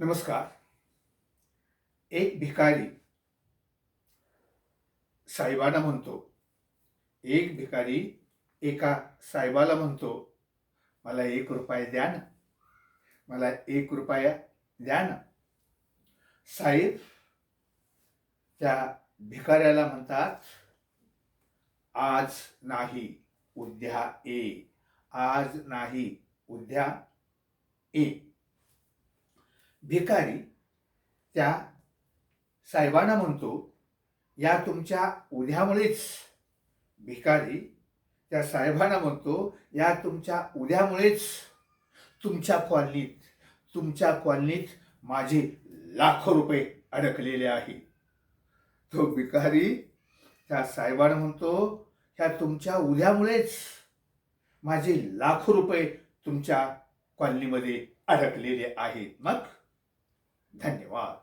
नमस्कार. एक भिकारी साहेबांना म्हणतो. एक भिकारी एका साहेबाला म्हणतो मला एक रुपया द्या ना. मला एक रुपया द्या ना. साहेब त्या भिकाऱ्याला म्हणतात आज नाही उद्या ए. आज नाही उद्या ए. भिकारी त्या साहेबांना म्हणतो या तुमच्या उद्यामुळेच भिकारी त्या साहेबांना म्हणतो या तुमच्या उद्यामुळेच तुमच्या कॉलनीत तुमच्या कॉलनीत माझे लाखो रुपये अडकलेले आहे. तो भिकारी त्या साहेबांना म्हणतो ह्या तुमच्या उद्यामुळेच माझे लाखो रुपये तुमच्या कॉलनीमध्ये अडकलेले आहेत. मग 単には